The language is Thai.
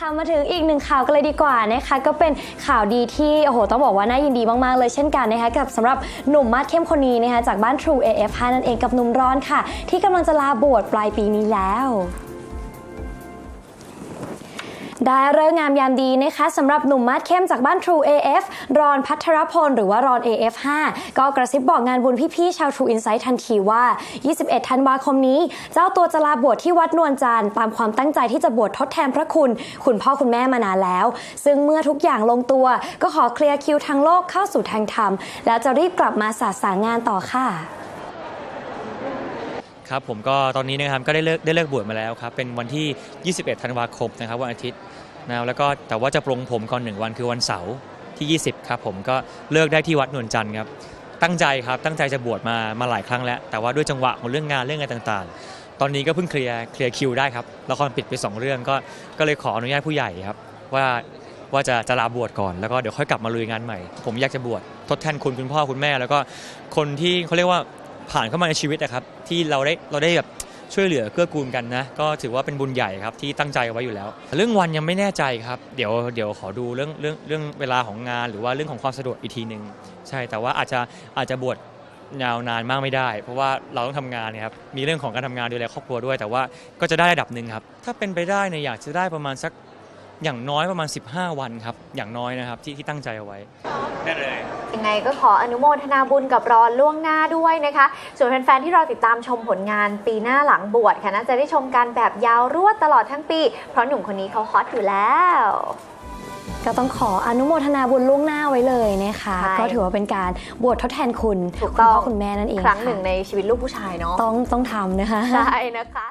ค่ะมาถึงอีกหนึ่งข่าวกันเลยดีกว่านะคะก็เป็นข่าวดีที่โอ้โหต้องบอกว่าน่ายินดีมากๆเลยเช่นกันนะคะกับสำหรับหนุ่มมาดเข้มคนนี้นะคะจากบ้าน True AF5 นั่นเองกับหนุ่มร้อนค่ะ ที่กำลังจะลาบวชปลายปีนี้แล้ว ได้เริ่งามยามดีนะคะสำหรับหนุ่มมาดเข้มจากบ้าน True AF รอนพัทรพล หรือว่ารอน AF5 ก็กระซิบบอกงานบุญพี่ๆชาว True Insight ทันทีว่า 21 ธันวาคมนี้ เจ้าตัวจะลาบวชที่วัดนวลจันทร์ตามความตั้งใจที่จะบวชทดแทนพระคุณ คุณพ่อคุณแม่มานานแล้ว ซึ่งเมื่อทุกอย่างลงตัว ก็ขอเคลียร์คิวทางโลกเข้าสู่ทางธรรม แล้วจะรีบกลับมาสาสางานต่อค่ะ ครับผมก็ตอนนี้นะครับก็ได้เลิกได้เลิกบวชมาแล้วครับเป็นวันที่ 21 ธันวาคมนะครับวันอาทิตย์นะแล้วก็แต่ว่าจะปรงผมก่อนหนึ่งวันคือวันเสาร์ที่ 20 ครับผมก็เลิกได้ที่วัดนวลจันทร์ครับตั้งใจครับตั้งใจจะบวชมามาหลายครั้งแล้ว แต่ว่าด้วยจังหวะของเรื่องงานเรื่องอะไรต่างๆ ตอนนี้ก็เพิ่งเคลียร์เคลียร์คิวได้ครับละครปิดไปสองเรื่องก็ก็เลยขออนุญาตผู้ใหญ่ครับว่าว่าจะจะลาบวชก่อนแล้วก็เดี๋ยวค่อยกลับมาลุยงานใหม่ ผมอยากจะบวชทดแทนคุณคุณพ่อคุณแม่ แล้วก็คนที่เขาเรียกว่า ผ่านเข้ามาในชีวิตนะครับ ที่เราได้เราได้แบบช่วยเหลือเกื้อกูลกันนะก็ถือว่าเป็นบุญใหญ่ครับที่ตั้งใจไว้อยู่แล้ว เรื่องวันยังไม่แน่ใจครับ เดี๋ยวเดี๋ยวขอดูเรื่องเรื่องเรื่องเวลาของงาน หรือว่าเรื่องของความสะดวกอีกทีหนึ่งใช่แต่ว่าอาจจะอาจจะบวชยาวนานมากไม่ได้ เพราะว่าเราต้องทำงานเนี่ยครับมีเรื่องของการทำงานดูแลครอบครัวด้วย แต่ว่าก็จะได้ระดับหนึ่งครับถ้าเป็นไปได้เนี่ยอยากจะได้ประมาณสัก อย่างน้อยประมาณ 15 วันครับ อย่างน้อยนะครับที่ที่ตั้งใจเอาไว้ได้เลยยังไงก็ขออนุโมทนาบุญกับรอนล่วงหน้าด้วยนะคะ ส่วนแฟนๆที่รอติดตามชมผลงานปีหน้าหลังบวชค่ะน่าจะได้ชมกันแบบยาวรวดตลอดทั้งปี เพราะหนุ่มคนนี้เขาฮอตอยู่แล้วก็ต้องขออนุโมทนาบุญล่วงหน้าไว้เลยนะคะใช่ก็ถือว่าเป็นการบวชทดแทนคุณถูกคุณต้องพ่อคุณแม่นั่นเองครั้งหนึ่งค่ะในชีวิตลูกผู้ชายเนาะต้องต้องทำนะคะใช่นะคะ